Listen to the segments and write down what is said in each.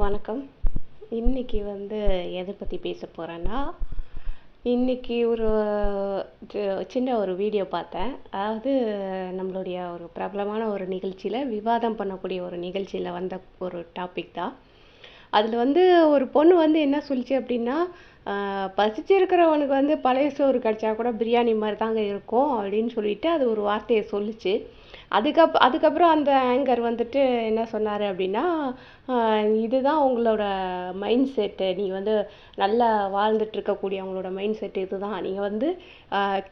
வணக்கம். இன்றைக்கி வந்து எதை பற்றி பேச போகிறேன்னா இன்றைக்கி ஒரு சின்ன ஒரு வீடியோ பார்த்தேன். அதாவது நம்மளுடைய ஒரு பிரபலமான ஒரு நிகழ்ச்சியில் விவாதம் பண்ணக்கூடிய ஒரு நிகழ்ச்சியில் வந்த ஒரு டாபிக் தான். அதில் வந்து ஒரு பொண்ணு வந்து என்ன சொல்லிச்சு அப்படின்னா பசிச்சிருக்கிறவனுக்கு வந்து பழைய சோறு கிடச்சா கூட பிரியாணி மாதிரி தாங்க இருக்கும் அப்படின்னு சொல்லிட்டு அது ஒரு வார்த்தையை சொல்லுச்சு. அதுக்கப் அதுக்கப்புறம் அந்த ஆங்கர் வந்துட்டு என்ன சொன்னார் அப்படின்னா இதுதான் உங்களோட மைண்ட் செட்டு நீங்கள் வந்து நல்லா வாழ்ந்துட்டு இருக்கக்கூடிய அவங்களோட மைண்ட் செட் இதுதான். நீங்கள் வந்து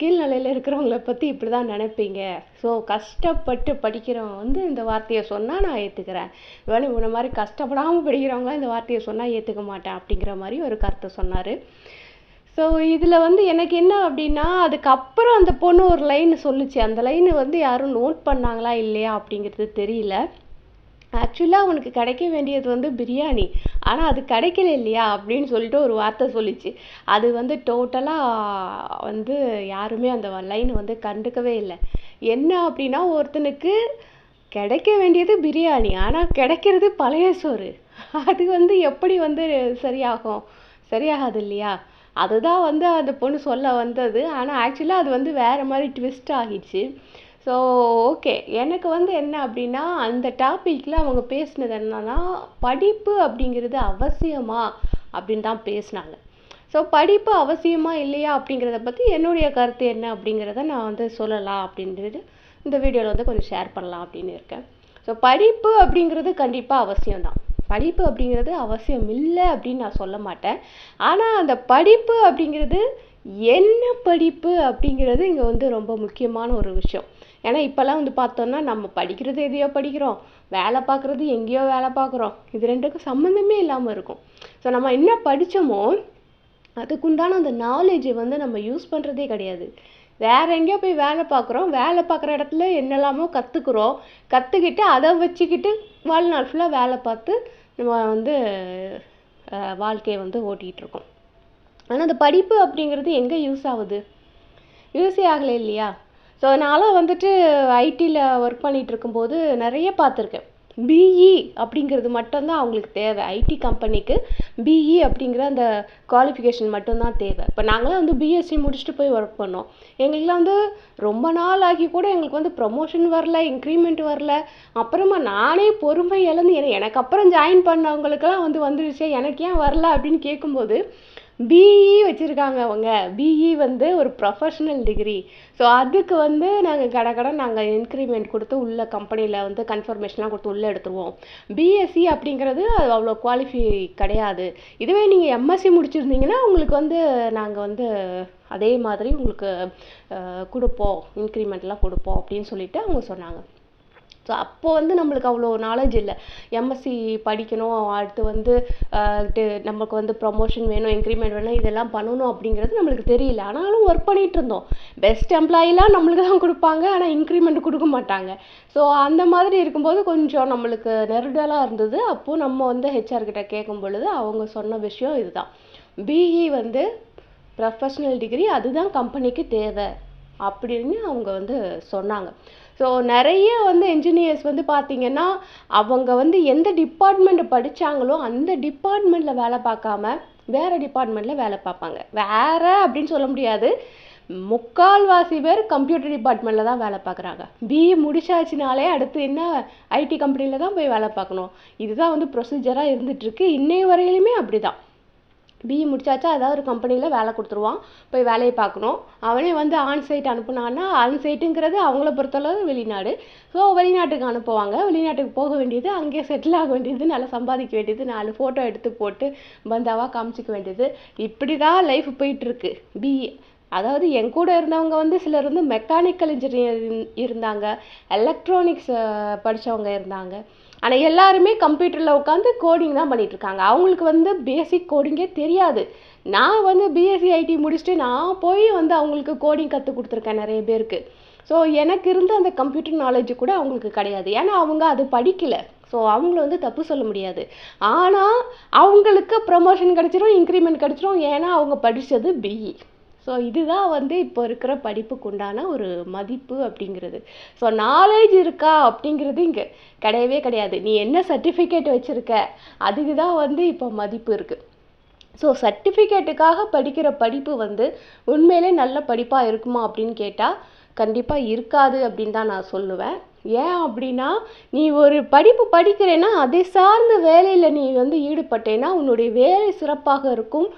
கீழ்நிலையில் இருக்கிறவங்கள பற்றி இப்படி தான் நினைப்பீங்க. ஸோ கஷ்டப்பட்டு படிக்கிறவங்க வந்து இந்த வார்த்தையை சொன்னால் நான் ஏற்றுக்கிறேன் வேலை உன்ன மாதிரி கஷ்டப்படாமல் படிக்கிறவங்க இந்த வார்த்தையை சொன்னால் ஏற்றுக்க மாட்டேன் அப்படிங்கிற மாதிரி ஒரு கருத்தை சொன்னார். ஸோ இதில் வந்து எனக்கு என்ன அப்படின்னா அதுக்கப்புறம் அந்த பொண்ணு ஒரு லைன் சொல்லுச்சு. அந்த லைன் வந்து யாரும் நோட் பண்ணாங்களா இல்லையா அப்படிங்கிறது தெரியல. ஆக்சுவலாக அவனுக்கு கிடைக்க வேண்டியது வந்து பிரியாணி. ஆனால் அது கிடைக்கல இல்லையா அப்படின்னு சொல்லிட்டு ஒரு வார்த்தை சொல்லிச்சு. அது வந்து டோட்டலாக வந்து யாருமே அந்த லைன் வந்து கண்டுக்கவே இல்லை. என்ன அப்படின்னா ஒருத்தனுக்கு கிடைக்க வேண்டியது பிரியாணி. ஆனால் கிடைக்கிறது பழைய சோறு. அது வந்து எப்படி வந்து சரியாகும்? சரியாகாது இல்லையா அதுதான் வந்து அந்த பொண்ணு சொல்ல வந்தது. ஆனால் ஆக்சுவலாக அது வந்து வேறு மாதிரி ட்விஸ்ட் ஆகிடுச்சு. ஸோ ஓகே எனக்கு வந்து என்ன அப்படின்னா அந்த டாப்பிக்கில் அவங்க பேசினது என்னன்னா படிப்பு அப்படிங்கிறது அவசியமா அப்படின்னு தான் பேசினாங்க. ஸோ படிப்பு அவசியமா இல்லையா அப்படிங்கிறத பற்றி என்னுடைய கருத்து என்ன அப்படிங்கிறத நான் வந்து சொல்லலாம் அப்படின்றது இந்த வீடியோவில் வந்து கொஞ்சம் ஷேர் பண்ணலாம் அப்படின்னு இருக்கேன். ஸோ படிப்பு அப்படிங்கிறது கண்டிப்பாக அவசியம்தான். படிப்பு அப்படிங்கிறது அவசியம் இல்லை அப்படின்னு நான் சொல்ல மாட்டேன். ஆனால் அந்த படிப்பு அப்படிங்கிறது என்ன படிப்பு அப்படிங்கிறது இங்கே வந்து ரொம்ப முக்கியமான ஒரு விஷயம். ஏன்னா இப்போல்லாம் வந்து பார்த்தோன்னா நம்ம படிக்கிறது எதையோ படிக்கிறோம். வேலை பார்க்குறது எங்கேயோ வேலை பார்க்குறோம். இது ரெண்டுக்கும் சம்மந்தமே இல்லாமல் இருக்கும். ஸோ நம்ம என்ன படித்தோமோ அதுக்குண்டான அந்த நாலேஜை வந்து நம்ம யூஸ் பண்ணுறதே கிடையாது. வேற எங்கேயோ போய் வேலை பார்க்குறோம். வேலை பார்க்குற இடத்துல என்னெல்லாமோ கற்றுக்குறோம் கற்றுக்கிட்டு அதை வச்சுக்கிட்டு வாழ்நாள் ஃபுல்லாக வேலை பார்த்து நம்ம வந்து வாழ்க்கையை வந்து ஓட்டிகிட்ருக்கோம். ஆனால் அந்த படிப்பு அப்படிங்கிறது எங்கே யூஸ் ஆகுது? யூஸே ஆகலை இல்லையா? ஸோ அதனால் வந்துட்டு ஐடியில் ஒர்க் பண்ணிட்டு இருக்கும்போது நிறைய பார்த்துருக்கேன். பிஇ அப்படிங்கிறது மட்டும்தான் அவங்களுக்கு தேவை. ஐடி கம்பெனிக்கு பிஇ அப்படிங்கிற அந்த குவாலிஃபிகேஷன் மட்டும்தான் தேவை. இப்போ நாங்களாம் வந்து பிஎஸ்சி முடிச்சுட்டு போய் ஒர்க் பண்ணோம். எங்களுக்குலாம் வந்து ரொம்ப நாள் ஆகி கூட எங்களுக்கு வந்து ப்ரொமோஷன் வரல இன்க்ரிமெண்ட் வரல. அப்புறமா நானே பொறுமை இழந்து எனக்கு அப்புறம் ஜாயின் பண்ணவங்களுக்கெல்லாம் வந்து வந்துடுச்சே எனக்கு ஏன் வரல அப்படின்னு கேட்கும்போது பிஇ வச்சுருக்காங்க அவங்க. பிஇ வந்து ஒரு ப்ரொஃபஷ்னல் டிகிரி ஸோ அதுக்கு வந்து நாங்கள் கடை கடை நாங்கள் இன்க்ரிமெண்ட் கொடுத்து உள்ள கம்பெனியில் வந்து கன்ஃபர்மேஷன்லாம் கொடுத்து உள்ளே எடுத்துருவோம். பிஎஸ்சி அப்படிங்கிறது அது அவ்வளோ குவாலிஃபை கிடையாது. இதுவே நீங்கள் எம்எஸ்சி முடிச்சிருந்தீங்கன்னா உங்களுக்கு வந்து நாங்கள் வந்து அதே மாதிரி உங்களுக்கு கொடுப்போம். இன்க்ரிமெண்ட்லாம் கொடுப்போம் அப்படின்னு சொல்லிட்டு அவங்க சொன்னாங்க. ஸோ அப்போது வந்து நம்மளுக்கு அவ்வளோ நாலேஜ் இல்லை. எம்எஸ்சி படிக்கணும் அடுத்து வந்து நமக்கு வந்து ப்ரொமோஷன் வேணும் இன்க்ரிமெண்ட் வேணும் இதெல்லாம் பண்ணணும் அப்படிங்கிறது நம்மளுக்கு தெரியல. ஆனாலும் ஒர்க் பண்ணிகிட்டு இருந்தோம். பெஸ்ட் எம்ப்ளாயிலாம் நம்மளுக்கு தான் கொடுப்பாங்க ஆனால் இன்க்ரிமெண்ட் கொடுக்க மாட்டாங்க. ஸோ அந்த மாதிரி இருக்கும்போது கொஞ்சம் நம்மளுக்கு நெருடலாக இருந்தது. அப்போது நம்ம வந்து ஹெச்ஆர்கிட்ட கேட்கும் பொழுது அவங்க சொன்ன விஷயம் இதுதான். பிஇ வந்து ப்ரொஃபஷ்னல் டிகிரி அதுதான் கம்பெனிக்கு தேவை அப்படின்னு அவங்க வந்து சொன்னாங்க. ஸோ நிறைய வந்து என்ஜினியர்ஸ் வந்து பார்த்தீங்கன்னா அவங்க வந்து எந்த டிபார்ட்மெண்ட்டை படித்தாங்களோ அந்த டிபார்ட்மெண்ட்டில் வேலை பார்க்காம வேறு டிபார்ட்மெண்ட்டில் வேலை பார்ப்பாங்க. வேற அப்படின்னு சொல்ல முடியாது. முக்கால்வாசி பேர் கம்ப்யூட்டர் டிபார்ட்மெண்ட்டில் தான் வேலை பார்க்குறாங்க. பிஇ முடிச்சாச்சுனாலே அடுத்து என்ன ஐடி கம்பெனியில் தான் போய் வேலை பார்க்கணும். இதுதான் வந்து ப்ரொசீஜராக இருந்துகிட்ருக்கு இருக்கு. இன்னைய வரையிலுமே அப்படிதான். பிஇ முடிச்சாச்சா ஏதாவது ஒரு கம்பெனியில் வேலை கொடுத்துருவான். போய் வேலையை பார்க்கணும். அவனே வந்து ஆன் சைட் அனுப்புனான்னா ஆன் சைட்டுங்கிறது அவங்கள பொறுத்தளவு வெளிநாடு. ஸோ வெளிநாட்டுக்கு அனுப்புவாங்க. வெளிநாட்டுக்கு போக வேண்டியது அங்கேயே செட்டில் ஆக வேண்டியது நல்லா சம்பாதிக்க வேண்டியது நாலு ஃபோட்டோ எடுத்து போட்டு பந்தாவாக காமிச்சிக்க வேண்டியது. இப்படி தான் லைஃப் போயிட்டுருக்கு. பிஇ அதாவது என் கூட இருந்தவங்க வந்து சிலர் வந்து மெக்கானிக்கல் இன்ஜினியர் இருந்தாங்க. எலக்ட்ரானிக்ஸ் படித்தவங்க இருந்தாங்க. ஆனால் எல்லாருமே கம்ப்யூட்டரில் உட்காந்து கோடிங் தான் பண்ணிகிட்ருக்காங்க இருக்காங்க அவங்களுக்கு வந்து பேசிக் கோடிங்கே தெரியாது. நான் வந்து பிஎஸ்சி ஐடி முடிச்சுட்டு நான் போய் வந்து அவங்களுக்கு கோடிங் கற்றுக் கொடுத்துருக்கேன் நிறைய பேருக்கு. ஸோ எனக்கு இருந்த அந்த கம்ப்யூட்டர் நாலேஜ் கூட அவங்களுக்கு கிடையாது. ஏன்னா அவங்க அது படிக்கல. ஸோ அவங்கள வந்து தப்பு சொல்ல முடியாது. ஆனால் அவங்களுக்கு ப்ரமோஷன் கிடச்சிரும் இன்க்ரிமெண்ட் கிடச்சிரும். ஏன்னா அவங்க படித்தது பிஇ ஸோ இதுதான் வந்து இப்போ இருக்கிற படிப்புக்கு உண்டான ஒரு மதிப்பு அப்படிங்கிறது. ஸோ நாலேஜ் இருக்கா அப்படிங்கிறது இங்கே கிடையவே கிடையாது. நீ என்ன சர்டிஃபிகேட் வச்சுருக்க அதுக்கு தான் வந்து இப்போ மதிப்பு இருக்குது ஸோ சர்டிஃபிகேட்டுக்காக படிக்கிற படிப்பு வந்து உண்மையிலே நல்ல படிப்பாக இருக்குமா அப்படின்னு கேட்டால் கண்டிப்பாக இருக்காது அப்படின்னு தான் நான் சொல்லுவேன். ஏன் அப்படின்னா நீ ஒரு படிப்பு படிக்கிறேன்னா அதை சார்ந்த வேலையில் நீ வந்து ஈடுபட்டேன்னா உன்னுடைய வேலை சிறப்பாக இருக்கும்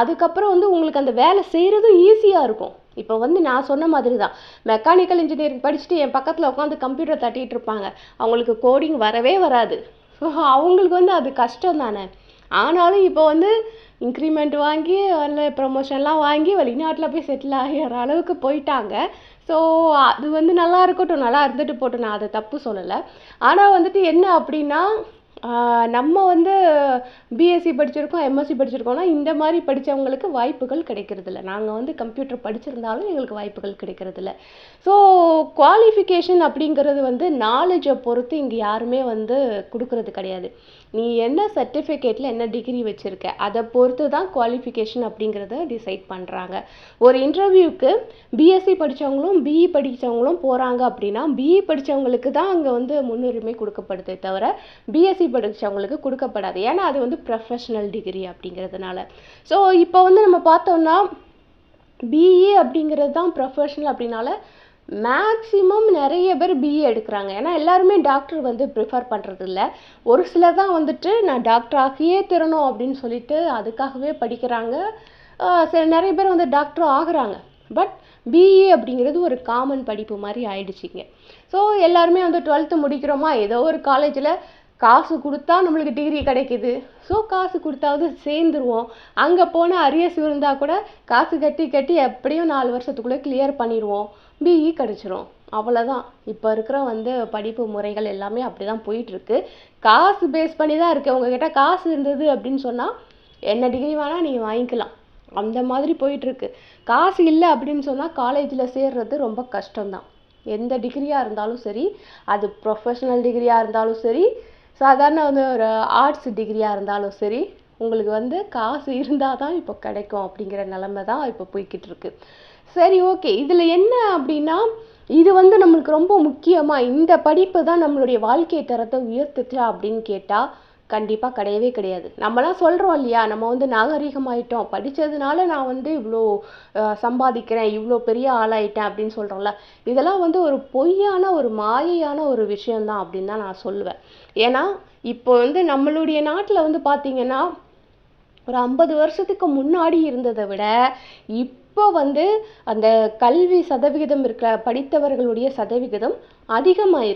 அதுக்கப்புறம் வந்து உங்களுக்கு அந்த வேலை செய்கிறதும் ஈஸியாக இருக்கும். இப்போ வந்து நான் சொன்ன மாதிரி தான் மெக்கானிக்கல் இன்ஜினியரிங் படிச்சுட்டு என் பக்கத்தில் உட்காந்து கம்ப்யூட்டர் தட்டிகிட்டு இருப்பாங்க. அவங்களுக்கு கோடிங் வரவே வராது. ஸோ அவங்களுக்கு வந்து அது கஷ்டம் தானே. ஆனாலும் இப்போ வந்து இன்க்ரிமெண்ட் வாங்கி அதில் ப்ரொமோஷன்லாம் வாங்கி வெளிநாட்டில் போய் செட்டில் ஆகிற அளவுக்கு போயிட்டாங்க. ஸோ அது வந்து நல்லா இருக்கட்டும் நல்லா இருந்துட்டு போட்டும். நான் அதை தப்பு சொல்லலை. ஆனால் வந்துட்டு என்ன அப்படின்னா நம்ம வந்து பிஎஸ்சி படிச்சிருக்கோம் எம்எஸ்சி படிச்சிருக்கோம்னா இந்த மாதிரி படித்தவங்களுக்கு வாய்ப்புகள் கிடைக்கிறதில்ல. நாங்கள் வந்து கம்ப்யூட்டர் படிச்சிருந்தாலும் எங்களுக்கு வாய்ப்புகள் கிடைக்கிறதில்ல. ஸோ குவாலிஃபிகேஷன் அப்படிங்கிறது வந்து நாலேஜை பொறுத்து இங்கே யாருமே வந்து கொடுக்கறது கிடையாது. நீ என்ன சர்டிஃபிகேட்டில் என்ன டிகிரி வச்சுருக்க? அதை பொறுத்து தான் குவாலிஃபிகேஷன் அப்படிங்கிறத டிசைட் பண்ணுறாங்க ஒரு இன்டர்வியூக்கு பிஎஸ்சி படித்தவங்களும் பிஇ படித்தவங்களும் போகிறாங்க அப்படின்னா பிஇ படித்தவங்களுக்கு தான் அங்கே வந்து முன்னுரிமை கொடுக்கப்படுதே தவிர பிஎஸ்சி படித்தவங்களுக்கு கொடுக்கப்படாது. ஏன்னா அது வந்து ப்ரொஃபஷனல் டிகிரி அப்படிங்கிறதுனால. ஸோ இப்போ வந்து நம்ம பார்த்தோம்னா பிஇ அப்படிங்கிறது தான் ப்ரொஃபஷனல் அப்படின்னால மேக்ஸிமம் நிறைய பேர் பிஇ எடுக்கிறாங்க. ஏன்னா எல்லாருமே டாக்டர் வந்து ப்ரிஃபர் பண்ணுறது இல்லை ஒரு சிலர் தான் வந்துட்டு நான் டாக்டர் ஆகியே தரணும் அப்படின்னு சொல்லிட்டு அதுக்காகவே படிக்கிறாங்க. சில நிறைய பேர் வந்து டாக்டரும் ஆகுறாங்க. பட் பிஇ அப்படிங்கிறது ஒரு காமன் படிப்பு மாதிரி ஆயிடுச்சிங்க. ஸோ எல்லாருமே வந்து டுவெல்த்து முடிக்கிறோமா? ஏதோ ஒரு காலேஜில் காசு கொடுத்தா நம்மளுக்கு டிகிரி கிடைக்குது. ஸோ காசு கொடுத்தாவது சேர்ந்துருவோம். அங்கே போனால் அரியர்ஸ் இருந்தால் கூட காசு கட்டி கட்டி எப்படியும் நாலு வருஷத்துக்குள்ளே கிளியர் பண்ணிடுவோம் பிஇ கிடச்சிரும். அவ்வளோதான் இப்போ இருக்கிற வந்து படிப்பு முறைகள் எல்லாமே அப்படி தான் போயிட்டுருக்கு. காசு பேஸ் பண்ணி தான் இருக்குது உங்ககிட்ட காசு இருந்தது அப்படின்னு சொன்னால் என்ன டிகிரி வேணால் நீங்கள் வாங்கிக்கலாம். அந்த மாதிரி போயிட்டுருக்கு. காசு இல்லை அப்படின்னு சொன்னால் காலேஜில் சேர்றது ரொம்ப கஷ்டம்தான். எந்த டிகிரியாக இருந்தாலும் சரி அது ப்ரொஃபஷனல் டிகிரியாக இருந்தாலும் சரி சாதாரண வந்து ஒரு ஆர்ட்ஸ் டிகிரியாக இருந்தாலும் சரி உங்களுக்கு வந்து காசு இருந்தால் தான் இப்போ கிடைக்கும் அப்படிங்கிற நிலமை தான் இப்போ போய்கிட்டு இருக்கு. சரி ஓகே இதில் என்ன அப்படின்னா இது வந்து நம்மளுக்கு ரொம்ப முக்கியமாக இந்த படிப்பு தான் நம்மளுடைய வாழ்க்கை தரத்தை உயர்த்துச்சா அப்படின்னு கேட்டால் கண்டிப்பாக கிடையவே கிடையாது. நம்மலாம் சொல்கிறோம் இல்லையா நம்ம வந்து நாகரிகமாயிட்டோம். படித்ததுனால நான் வந்து இவ்வளோ சம்பாதிக்கிறேன் இவ்வளோ பெரிய ஆளாயிட்டேன் அப்படின்னு சொல்கிறோம்ல இதெல்லாம் வந்து ஒரு பொய்யான ஒரு மாயையான ஒரு விஷயம்தான் அப்படின்னு தான் நான் சொல்லுவேன். ஏன்னா இப்போ வந்து நம்மளுடைய நாட்டில் வந்து பார்த்தீங்கன்னா ஒரு ஐம்பது வருஷத்துக்கு முன்னாடி இருந்ததை விட இப்போ வந்து அந்த கல்வி சதவிகிதம் இருக்கிற படித்தவர்களுடைய சதவிகிதம் அதிகமாக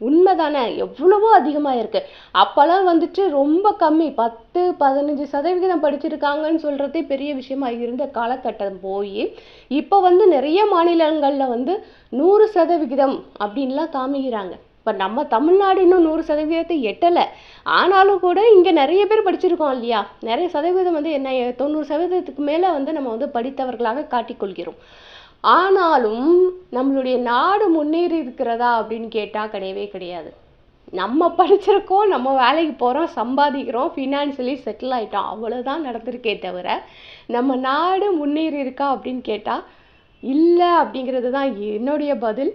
உண்மை தானே எவ்வளவோ அதிகமாக இருக்குது அப்போல்லாம் வந்துட்டு ரொம்ப கம்மி. பத்து பதினஞ்சு சதவிகிதம் படிச்சிருக்காங்கன்னு சொல்கிறதே பெரிய விஷயமா இருந்த காலகட்டம் போய் இப்போ வந்து நிறைய மாநிலங்களில் வந்து நூறு சதவிகிதம் அப்படின்லாம் காமிக்கிறாங்க. இப்போ நம்ம தமிழ்நாடு இன்னும் நூறு சதவீதத்தை எட்டலை. ஆனாலும் கூட இங்கே நிறைய பேர் படிச்சிருக்கோம் இல்லையா? நிறைய சதவீதம் வந்து என்ன தொண்ணூறு சதவீதத்துக்கு மேலே வந்து நம்ம வந்து படித்தவர்களாக காட்டிக்கொள்கிறோம். ஆனாலும் நம்மளுடைய நாடு முன்னேறி இருக்கிறதா அப்படின்னு கேட்டால் கிடையவே கிடையாது. நம்ம படிச்சிருக்கோம் நம்ம வேலைக்கு போகிறோம் சம்பாதிக்கிறோம் ஃபினான்ஷியலி செட்டில் ஆயிட்டோம் அவ்வளோதான் நடந்திருக்கே தவிர நம்ம நாடு முன்னேறி இருக்கா அப்படின்னு கேட்டால் இல்லை அப்படிங்கிறது தான் என்னுடைய பதில்.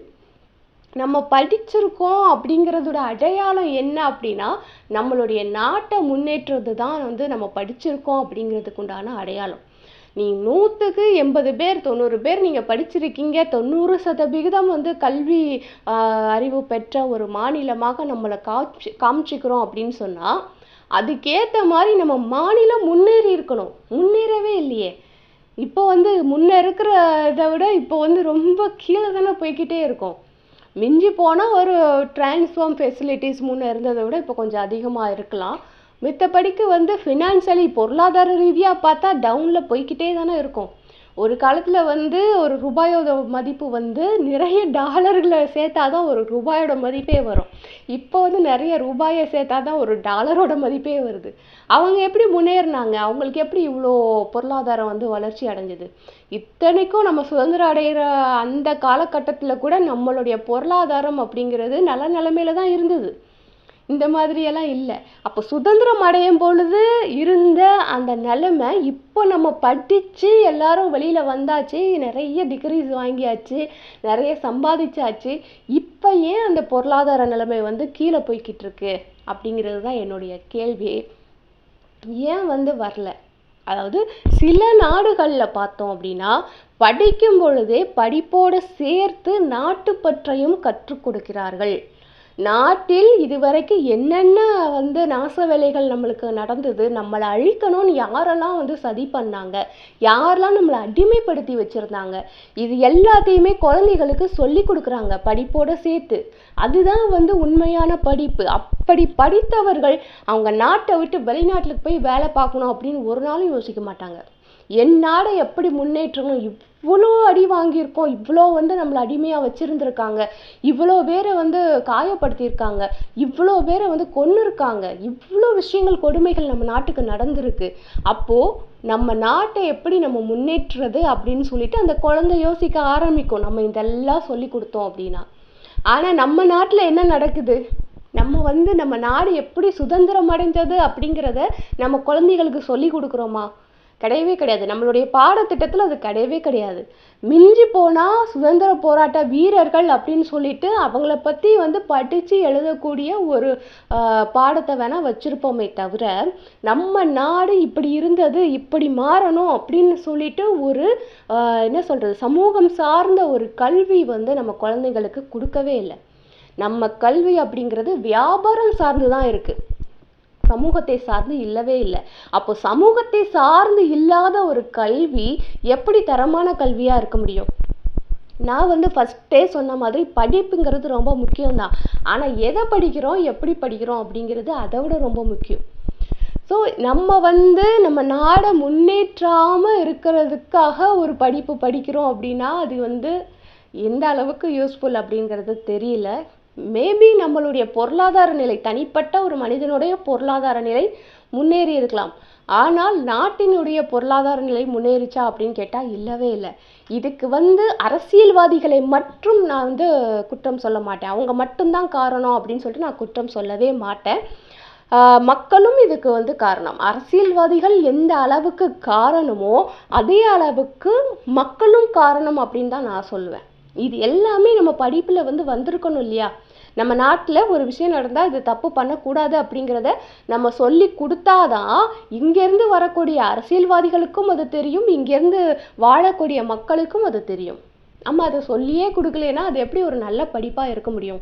நம்ம படிச்சிருக்கோம் அப்படிங்கிறதோட அடையாளம் என்ன அப்படின்னா நம்மளுடைய நாட்டை முன்னேற்றுறது தான் வந்து நம்ம படிச்சிருக்கோம் அப்படிங்கிறதுக்கு உண்டான அடையாளம். நீ நூற்றுக்கு எண்பது பேர் தொண்ணூறு பேர் நீங்கள் படிச்சிருக்கீங்க தொண்ணூறு சதவிகிதம் வந்து கல்வி அறிவு பெற்ற ஒரு மாநிலமாக நம்மளை காட்சி காமிச்சிக்கிறோம் அப்படின்னு சொன்னால் அதுக்கேற்ற மாதிரி நம்ம மாநிலம் முன்னேறி இருக்கணும். முன்னேறவே இல்லையே. இப்போ வந்து முன்னே இருக்கிற இதை விட இப்போ வந்து ரொம்ப கீழே தானே போய்கிட்டே இருக்கும். மிஞ்சி போனால் ஒரு டிரான்ஸ்ஃபார்ம் ஃபெசிலிட்டிஸ் முன்னே இருந்ததை விட இப்போ கொஞ்சம் அதிகமாக இருக்கலாம். மித்தபடிக்கு வந்து ஃபினான்ஷியலி பொருளாதார ரீதியாக பார்த்தா டவுனில் போய்கிட்டே தானே இருக்கும். ஒரு காலத்தில் வந்து ஒரு ரூபாயோட மதிப்பு வந்து நிறைய டாலர்களை சேர்த்தா தான் ஒரு ரூபாயோட மதிப்பே வரும். இப்போ வந்து நிறைய ரூபாயை சேர்த்தா தான் ஒரு டாலரோட மதிப்பே வருது. அவங்க எப்படி முன்னேறினாங்க? அவங்களுக்கு எப்படி இவ்வளோ பொருளாதாரம் வந்து வளர்ச்சி அடைஞ்சது? இத்தனைக்கும் நம்ம சுதந்திரம் அடைகிற அந்த காலகட்டத்தில் கூட நம்மளுடைய பொருளாதாரம் அப்படிங்கிறது நல்ல நிலைமையில தான் இருந்தது. இந்த மாதிரியெல்லாம் இல்லை. அப்போ சுதந்திரம் அடையும் பொழுது இருந்த அந்த நிலைமை இப்போ நம்ம படித்து எல்லாரும் வெளியில் வந்தாச்சு நிறைய டிகிரிஸ் வாங்கியாச்சு நிறைய சம்பாதிச்சாச்சு. இப்போ ஏன் அந்த பொருளாதார நிலைமை வந்து கீழே போய்கிட்டு இருக்கு அப்படிங்கிறது தான் என்னுடைய கேள்வி. ஏன் வந்து வரல? அதாவது சில நாடுகளில் பார்த்தோம் அப்படின்னா படிக்கும் பொழுதே படிப்போடு சேர்த்து நாட்டுப்பற்றையும் கற்றுக் கொடுக்கிறார்கள். நாட்டில் இதுவரைக்கும் என்னென்ன வந்து நாச வேலைகள் நம்மளுக்கு நடந்தது நம்மளை அழிக்கணும்னு யாரெல்லாம் வந்து சதி பண்ணாங்க யாரெல்லாம் நம்மளை அடிமைப்படுத்தி வச்சுருந்தாங்க இது எல்லாத்தையுமே குழந்தைகளுக்கு சொல்லி கொடுக்குறாங்க படிப்போட சேர்த்து. அதுதான் வந்து உண்மையான படிப்பு. அப்படி படித்தவர்கள் அவங்க நாட்டை விட்டு வெளிநாட்டுக்கு போய் வேலை பார்க்கணும் அப்படின்னு ஒரு நாளும் யோசிக்க மாட்டாங்க. என் நாடை எப்படி முன்னேற்றணும்? இவ்வளோ அடி வாங்கியிருக்கோம். இவ்வளோ வந்து நம்மளை அடிமையாக வச்சுருந்துருக்காங்க. இவ்வளோ பேரை வந்து காயப்படுத்தியிருக்காங்க. இவ்வளோ பேரை வந்து கொன்று இருக்காங்க இவ்வளோ விஷயங்கள் கொடுமைகள் நம்ம நாட்டுக்கு நடந்திருக்கு. அப்போது நம்ம நாட்டை எப்படி நம்ம முன்னேற்றுறது அப்படின்னு சொல்லிட்டு அந்த குழந்தை யோசிக்க ஆரம்பிக்கும். நம்ம இதெல்லாம் சொல்லி கொடுத்தோம் அப்படின்னா. ஆனால் நம்ம நாட்டில் என்ன நடக்குது? நம்ம வந்து நம்ம நாடு எப்படி சுதந்திரம் அடைஞ்சது அப்படிங்கிறத நம்ம குழந்தைகளுக்கு சொல்லி கொடுக்குறோமா? கிடையவே கிடையாது. நம்மளுடைய பாடத்திட்டத்தில் அது கிடையவே கிடையாது. மிஞ்சி போனால் சுதந்திர போராட்ட வீரர்கள் அப்படின்னு சொல்லிட்டு அவங்கள பற்றி வந்து படித்து எழுதக்கூடிய ஒரு பாடத்தை வேணால் வச்சுருப்போமே தவிர நம்ம நாடு இப்படி இருந்தது இப்படி மாறணும் அப்படின்னு சொல்லிட்டு ஒரு என்ன சொல்கிறது சமூகம் சார்ந்த ஒரு கல்வி வந்து நம்ம குழந்தைங்களுக்கு கொடுக்கவே இல்லை. நம்ம கல்வி அப்படிங்கிறது வியாபாரம் சார்ந்து தான் இருக்குது சமூகத்தை சார்ந்து இல்லவே இல்லை. அப்போ சமூகத்தை சார்ந்து இல்லாத ஒரு கல்வி எப்படி தரமான கல்வியாக இருக்க முடியும்? நான் வந்து ஃபஸ்ட்டே சொன்ன மாதிரி படிப்புங்கிறது ரொம்ப முக்கியம்தான். ஆனால் எதை படிக்கிறோம் எப்படி படிக்கிறோம் அப்படிங்கிறது அதை விட ரொம்ப முக்கியம். ஸோ நம்ம வந்து நம்ம நாடை முன்னேற்றாமல் இருக்கிறதுக்காக ஒரு படிப்பு படிக்கிறோம் அப்படின்னா அது வந்து எந்த அளவுக்கு யூஸ்ஃபுல் அப்படிங்கிறது தெரியல. மேபி நம்மளுடைய பொருளாதார நிலை தனிப்பட்ட ஒரு மனிதனுடைய பொருளாதார நிலை முன்னேறி இருக்கலாம். ஆனால் நாட்டினுடைய பொருளாதார நிலை முன்னேறிச்சா அப்படின்னு கேட்டால் இல்லவே இல்லை. இதுக்கு வந்து அரசியல்வாதிகளை மட்டும் நான் வந்து குற்றம் சொல்ல மாட்டேன். அவங்க மட்டும்தான் காரணம் அப்படின்னு சொல்லிட்டு நான் குற்றம் சொல்லவே மாட்டேன். மக்களும் இதுக்கு வந்து காரணம். அரசியல்வாதிகள் எந்த அளவுக்கு காரணமோ அதே அளவுக்கு மக்களும் காரணம் அப்படின்னு தான் நான் சொல்லுவேன். இது எல்லாமே நம்ம படிப்பில் வந்து வந்திருக்கணும் இல்லையா? நம்ம நாட்டில் ஒரு விஷயம் நடந்தால் இது தப்பு பண்ணக்கூடாது அப்படிங்கிறத நம்ம சொல்லி கொடுத்தாதான் இங்கேருந்து வரக்கூடிய அரசியல்வாதிகளுக்கும் அது தெரியும் இங்கேருந்து வாழக்கூடிய மக்களுக்கும் அது தெரியும். நம்ம அதை சொல்லியே கொடுக்கலனா அது எப்படி ஒரு நல்ல படிப்பாக இருக்க முடியும்?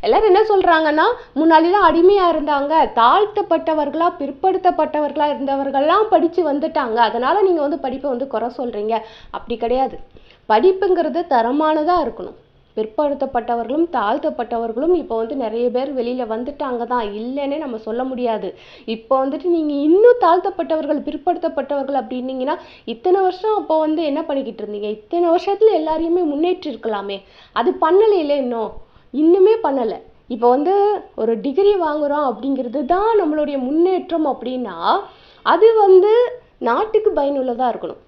எல்லாரும் என்ன சொல்கிறாங்கன்னா முன்னாடிலாம் அடிமையாக இருந்தாங்க தாழ்த்தப்பட்டவர்களாக பிற்படுத்தப்பட்டவர்களாக இருந்தவர்கள்லாம் படித்து வந்துட்டாங்க. அதனால் நீங்கள் வந்து படிப்பை வந்து குறை சொல்கிறீங்க அப்படி கிடையாது. படிப்புங்கிறது தரமானதாக இருக்கணும். பிற்படுத்தப்பட்டவர்களும் தாழ்த்தப்பட்டவர்களும் இப்போ வந்து நிறைய பேர் வெளியில் வந்துட்டாங்க தான் இல்லைன்னே நம்ம சொல்ல முடியாது. இப்போ வந்துட்டு நீங்கள் இன்னும் தாழ்த்தப்பட்டவர்கள் பிற்படுத்தப்பட்டவர்கள் அப்படின்னீங்கன்னா இத்தனை வருஷம் அப்போ வந்து என்ன பண்ணிக்கிட்டு இருந்தீங்க? இத்தனை வருஷத்தில் எல்லாரையுமே முன்னேற்றிருக்கலாமே. அது பண்ணலையில இன்னும். இன்னுமே பண்ணலை. இப்போ வந்து ஒரு டிகிரி வாங்குகிறோம் அப்படிங்கிறது தான் நம்மளுடைய முன்னேற்றம் அப்படின்னா அது வந்து நாட்டுக்கு பயனுள்ளதாக இருக்கணும்.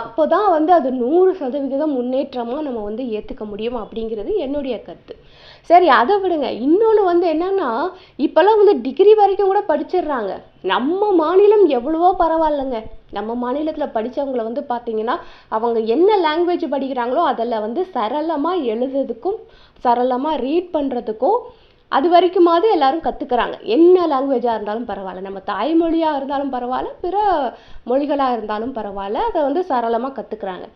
அப்போ தான் வந்து அது நூறு சதவிகிதம் முன்னேற்றமாக நம்ம வந்து ஏற்றுக்க முடியும் அப்படிங்கிறது என்னுடைய கருத்து. சரி அதை விடுங்க. இன்னொன்று வந்து என்னன்னா இப்போல்லாம் வந்து டிகிரி வரைக்கும் கூட படிச்சிடுறாங்க. நம்ம மாநிலம் எவ்வளவோ பரவாயில்லைங்க. நம்ம மாநிலத்தில் படித்தவங்கள வந்து பார்த்தீங்கன்னா அவங்க என்ன லாங்குவேஜ் படிக்கிறாங்களோ அதில் வந்து சரளமாக எழுதுறதுக்கும் சரளமாக ரீட் பண்ணுறதுக்கும் அது வரைக்குமாவது எல்லாரும் கற்றுக்கிறாங்க என்ன லாங்குவேஜாக இருந்தாலும் பரவாயில்ல. நம்ம தாய்மொழியாக இருந்தாலும் பரவாயில்ல பிற மொழிகளாக இருந்தாலும் பரவாயில்ல. அதை வந்து சரளமாக கற்றுக்குறாங்க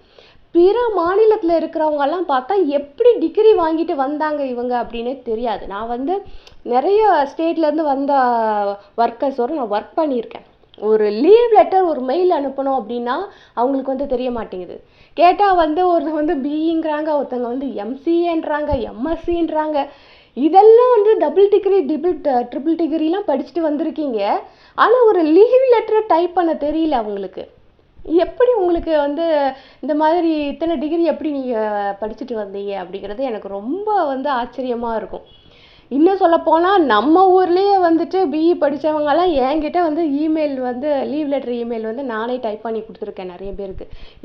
பிற மாநிலத்தில் இருக்கிறவங்கெல்லாம் பார்த்தா எப்படி டிகிரி வாங்கிட்டு வந்தாங்க இவங்க அப்படின்னே தெரியாது. நான் வந்து நிறைய ஸ்டேட்லேருந்து வந்த ஒர்க்கர்ஸோடு நான் ஒர்க் பண்ணியிருக்கேன். ஒரு லீவ் லெட்டர் ஒரு மெயில் அனுப்பணும் அப்படின்னா அவங்களுக்கு வந்து தெரிய மாட்டேங்குது. கேட்டால் வந்து ஒருத்தங்க வந்து பிஇங்கிறாங்க ஒருத்தங்க வந்து எம்சிஏன்றாங்க எம்எஸ்சின்றாங்க இதெல்லாம் வந்து டபுள் டிகிரி டிபிள் ட்ரிபிள் டிகிரிலாம் படிச்சுட்டு வந்திருக்கீங்க. ஆனால் ஒரு லீவ் லெட்டரை டைப் பண்ண தெரியல அவங்களுக்கு. எப்படி உங்களுக்கு வந்து இந்த மாதிரி இத்தனை டிகிரி எப்படி நீங்கள் படிச்சுட்டு வந்தீங்க அப்படிங்கிறது எனக்கு ரொம்ப வந்து ஆச்சரியமாக இருக்கும். இன்னும் சொல்லப்போனால் நம்ம ஊர்லேயே வந்துட்டு பிஇ படித்தவங்கலாம் என்கிட்ட வந்து இமெயில் வந்து லீவ் லெட்டர் இமெயில் வந்து நானே டைப் பண்ணி கொடுத்துருக்கேன் நிறைய பேருக்கு.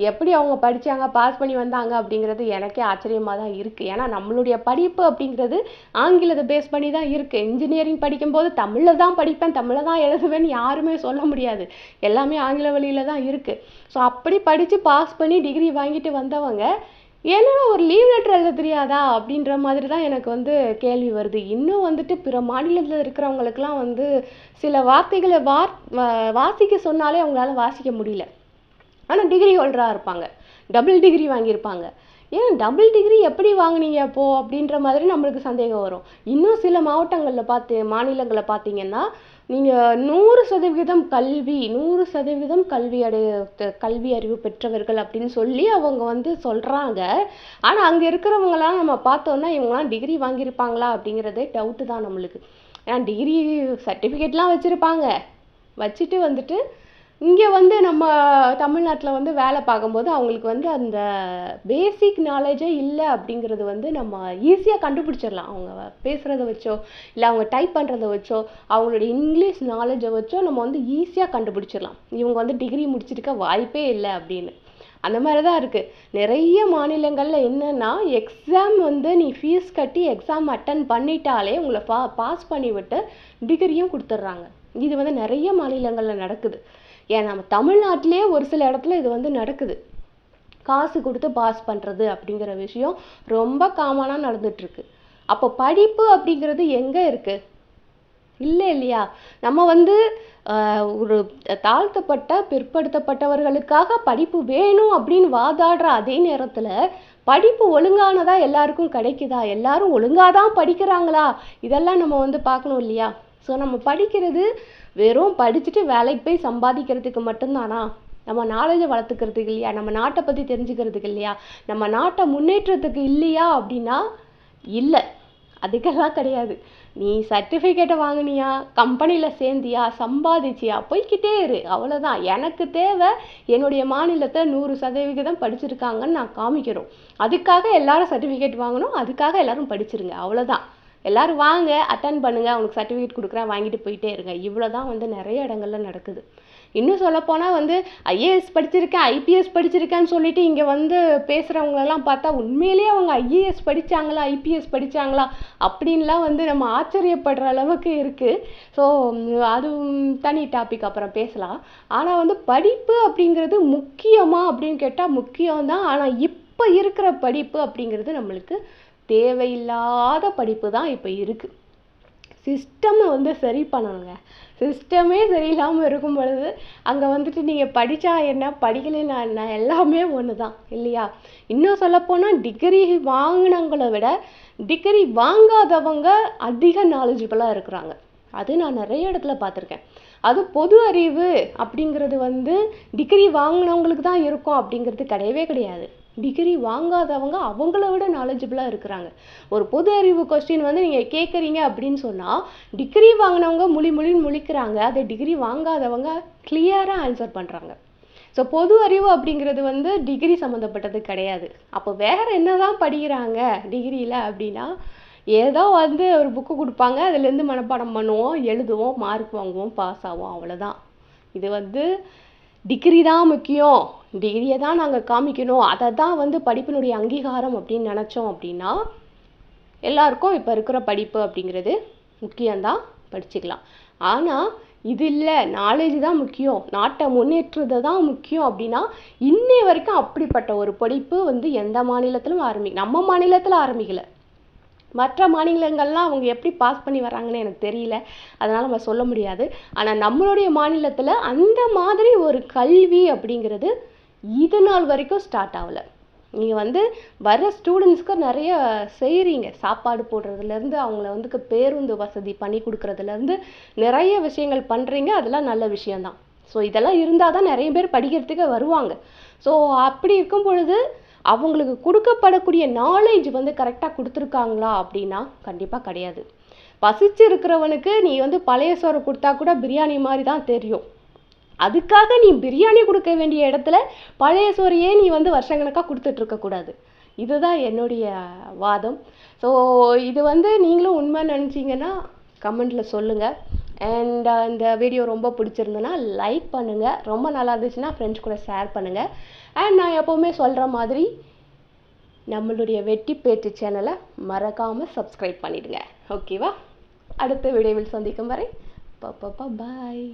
எப்படி அவங்க படித்தாங்க பாஸ் பண்ணி வந்தாங்க அப்படிங்கிறது எனக்கே ஆச்சரியமாக தான் இருக்குது ஏன்னா நம்மளுடைய படிப்பு அப்படிங்கிறது ஆங்கிலத்தை பேஸ் பண்ணி தான் இருக்குது இன்ஜினியரிங் படிக்கும்போது தமிழில் தான் படிப்பேன் தமிழில் தான் எழுதுவேன்னு யாருமே சொல்ல முடியாது. எல்லாமே ஆங்கில வழியில் தான் இருக்குது ஸோ அப்படி படித்து பாஸ் பண்ணி டிகிரி வாங்கிட்டு வந்தவங்க என்னடா ஒரு லீவ் லெட்டர் எழுத தெரியாதா? அப்படின்ற மாதிரி தான் எனக்கு வந்து கேள்வி வருது. இன்னும் வந்துட்டு பிற மாநிலத்தில் இருக்கிறவங்களுக்குலாம் வந்து சில வார்த்தைகளை வார் வாசிக்க சொன்னாலே அவங்களால வாசிக்க முடியல. ஆனால் டிகிரி ஹோல்டராக இருப்பாங்க. டபுள் டிகிரி வாங்கியிருப்பாங்க. ஏன் டபுள் டிகிரி எப்படி வாங்குனீங்க அப்போ? அப்படின்ற மாதிரி நம்மளுக்கு சந்தேகம் வரும். இன்னும் சில மாவட்டங்களில் பார்த்து மாநிலங்களில் பார்த்தீங்கன்னா நீங்கள் நூறு சதவிகிதம் கல்வி நூறு சதவிகிதம் கல்வி அடைய கல்வி அறிவு பெற்றவர்கள் அப்படின்னு சொல்லி அவங்க வந்து சொல்கிறாங்க ஆனால் அங்கே இருக்கிறவங்களாம் நம்ம பார்த்தோன்னா இவங்களாம் டிகிரி வாங்கியிருப்பாங்களா அப்படிங்கிறதே டவுட்டு தான் நம்மளுக்கு. ஏன்னா டிகிரி சர்டிஃபிகேட்லாம் வச்சுருப்பாங்க. வச்சுட்டு வந்துட்டு இங்கே வந்து நம்ம தமிழ்நாட்டில் வந்து வேலை பார்க்கும்போது அவங்களுக்கு வந்து அந்த பேசிக் நாலேஜே இல்லை அப்படிங்கிறது வந்து நம்ம ஈஸியாக கண்டுபிடிச்சிடலாம். அவங்க பேசுகிறத வச்சோ இல்லை அவங்க டைப் பண்ணுறத வச்சோ அவங்களுடைய இங்கிலீஷ் நாலேஜை வச்சோ நம்ம வந்து ஈஸியாக கண்டுபிடிச்சிடலாம். இவங்க வந்து டிகிரி முடிச்சிருக்க வாய்ப்பே இல்லை அப்படின்னு. அந்த மாதிரி தான் இருக்குது நிறைய மாநிலங்களில் என்னென்னா எக்ஸாம் வந்து நீ ஃபீஸ் கட்டி எக்ஸாம் அட்டன் பண்ணிட்டாலே உங்களை பா பாஸ் பண்ணிவிட்டு டிகிரியும் கொடுத்துட்றாங்க. இது வந்து நிறைய மாநிலங்களில் நடக்குது. ஏன் நம்ம தமிழ்நாட்டிலே ஒரு சில இடத்துல இது வந்து நடக்குது. காசு கொடுத்து பாஸ் பண்ணுறது அப்படிங்கிற விஷயம் ரொம்ப காமனாக நடந்துட்டுருக்கு. அப்போ படிப்பு அப்படிங்கிறது எங்கே இருக்குது இல்லை இல்லையா? நம்ம வந்து ஒரு தாழ்த்தப்பட்ட பிற்படுத்தப்பட்டவர்களுக்காக படிப்பு வேணும் அப்படின்னு வாதாடுற அதே நேரத்தில் படிப்பு ஒழுங்கானதாக எல்லாருக்கும் கிடைக்குதா? எல்லாரும் ஒழுங்காக தான் படிக்கிறாங்களா? இதெல்லாம் நம்ம வந்து பார்க்கணும் இல்லையா? ஸோ நம்ம படிக்கிறது வெறும் படிச்சுட்டு வேலைக்கு போய் சம்பாதிக்கிறதுக்கு மட்டும்தானா? நம்ம நாலேஜை வளர்த்துக்கிறதுக்கு இல்லையா? நம்ம நாட்டை பற்றி தெரிஞ்சுக்கிறதுக்கு இல்லையா? நம்ம நாட்டை முன்னேற்றத்துக்கு இல்லையா அப்படின்னா இல்லை. அதுக்கெல்லாம் கிடையாது. நீ சர்டிஃபிகேட்டை வாங்கினியா? கம்பெனியில் சேர்ந்தியா? சம்பாதிச்சியா? போய்க்கிட்டே இரு. அவ்வளோதான் எனக்கு தேவை என்னுடைய மாநிலத்தை நூறு சதவிகிதம் படிச்சிருக்காங்கன்னு நான் காமிக்கிறோம். அதுக்காக எல்லாரும் சர்டிஃபிகேட் வாங்கணும். அதுக்காக எல்லாரும் படிச்சிருங்க. அவ்வளோதான் எல்லாரும் வாங்க அட்டன் பண்ணுங்க அவங்களுக்கு சர்டிஃபிகேட் கொடுக்குறேன் வாங்கிட்டு போயிட்டே இருங்க. இவ்வளோ தான் வந்து நிறைய இடங்கள்ல நடக்குது. இன்னும் சொல்லப்போனால் வந்து ஐஏஎஸ் படிச்சிருக்கேன் ஐபிஎஸ் படிச்சிருக்கேன்னு சொல்லிட்டு இங்கே வந்து பேசுகிறவங்களெல்லாம் பார்த்தா உண்மையிலேயே அவங்க ஐஏஎஸ் படிச்சாங்களா ஐபிஎஸ் படிச்சாங்களா அப்படின்லாம் வந்து நம்ம ஆச்சரியப்படுற அளவுக்கு இருக்குது ஸோ அது தனி டாபிக் அப்புறம் பேசலாம். ஆனால் வந்து படிப்பு அப்படிங்கிறது முக்கியமா அப்படின்னு கேட்டால் முக்கியம்தான். ஆனால் இப்போ இருக்கிற படிப்பு அப்படிங்கிறது நம்மளுக்கு தேவையில்லாத படிப்பு தான் இப்போ இருக்குது சிஸ்டமை வந்து சரி பண்ணணுங்க. சிஸ்டமே சரியில்லாமல் இருக்கும் பொழுது அங்கே வந்துட்டு நீங்கள் படித்தா என்ன படிக்கலைன்னா என்ன எல்லாமே ஒன்று தான் இல்லையா? இன்னும் சொல்லப்போனால் டிகிரி வாங்கினவங்கள விட டிகிரி வாங்காதவங்க அதிக நாலேஜபிளாக இருக்கிறாங்க. அது நான் நிறைய இடத்துல பார்த்துருக்கேன். அது பொது அறிவு அப்படிங்கிறது வந்து டிகிரி வாங்கினவங்களுக்கு தான் இருக்கும் அப்படிங்கிறது கிடையவே கிடையாது. டிகிரி வாங்காதவங்க அவங்கள விட நாலேஜபிளாக இருக்கிறாங்க. ஒரு பொது அறிவு கொஸ்டின் வந்து நீங்கள் கேட்குறீங்க அப்படின்னு சொன்னால் டிகிரி வாங்கினவங்க மொழி மொழின்னு முழிக்கிறாங்க. அதை டிகிரி வாங்காதவங்க கிளியராக ஆன்சர் பண்ணுறாங்க ஸோ பொது அறிவு அப்படிங்கிறது வந்து டிகிரி சம்மந்தப்பட்டது கிடையாது. அப்போ வேற என்னதான் படிக்கிறாங்க டிகிரியில் அப்படின்னா ஏதோ வந்து ஒரு புக்கு கொடுப்பாங்க. அதுலேருந்து மனப்பாடம் பண்ணுவோம் எழுதுவோம் மார்க் வாங்குவோம் பாஸ் ஆகும் அவ்வளோதான் இது வந்து டிகிரி தான் முக்கியம். டிகிரியை தான் நாங்கள் காமிக்கணும். அதை தான் வந்து படிப்பினுடைய அங்கீகாரம் அப்படின்னு நினச்சோம் அப்படின்னா எல்லாருக்கும் இப்போ இருக்கிற படிப்பு அப்படிங்கிறது முக்கியம்தான். படிச்சுக்கலாம். ஆனால் இது இல்லை. நாலேஜ் தான் முக்கியம். நாட்டை முன்னேற்றுறது தான் முக்கியம் அப்படின்னா இன்னை வரைக்கும் அப்படிப்பட்ட ஒரு படிப்பு வந்து எந்த மாநிலத்திலும் ஆரம்பி நம்ம மாநிலத்தில் ஆரம்பிக்கலை. மற்ற மாநிலங்கள்லாம் அவங்க எப்படி பாஸ் பண்ணி வராங்கன்னு எனக்கு தெரியல. அதனால் நம்ம சொல்ல முடியாது. ஆனால் நம்மளுடைய மாநிலத்தில் அந்த மாதிரி ஒரு கல்வி அப்படிங்கிறது இது நாள் வரைக்கும் ஸ்டார்ட் ஆகலை. நீங்கள் வந்து வர ஸ்டூடெண்ட்ஸ்க்கு நிறைய செய்கிறீங்க சாப்பாடு போடுறதுலேருந்து அவங்கள வந்து பேருந்து வசதி பண்ணி கொடுக்குறதுலேருந்து நிறைய விஷயங்கள் பண்ணுறீங்க அதெல்லாம் நல்ல விஷயம்தான். ஸோ இதெல்லாம் இருந்தால் தான் நிறைய பேர் படிக்கிறதுக்கு வருவாங்க. ஸோ அப்படி இருக்கும் பொழுது அவங்களுக்கு கொடுக்கப்படக்கூடிய நாலேஜ் வந்து கரெக்டாக கொடுத்துருக்காங்களா அப்படின்னா கண்டிப்பாக கிடையாது. பசிச்சு இருக்கிறவனுக்கு நீ வந்து பழைய சோறு கொடுத்தா கூட பிரியாணி மாதிரி தான் தெரியும். அதுக்காக நீ பிரியாணி கொடுக்க வேண்டிய இடத்துல பழைய சோறையே நீ வந்து வருஷங்கணக்காக கொடுத்துட்ருக்கக்கூடாது இதுதான் என்னுடைய வாதம். ஸோ இது வந்து நீங்களும் உண்மை நினச்சிங்கன்னா கமெண்ட்டில் சொல்லுங்கள் அண்ட் uh, இந்த வீடியோ ரொம்ப பிடிச்சிருந்ததுன்னா லைக் பண்ணுங்கள் ரொம்ப நல்லா இருந்துச்சுன்னா ஃப்ரெண்ட்ஸ் கூட ஷேர் பண்ணுங்கள் அண்ட் நான் எப்போவுமே சொல்கிற மாதிரி நம்மளுடைய வெட்டி பேச்சு சேனலை மறக்காமல் சப்ஸ்கிரைப் பண்ணிவிடுங்க ஓகேவா அடுத்த வீடியோவில் சந்திக்கும் வரை பாப்பா பாய்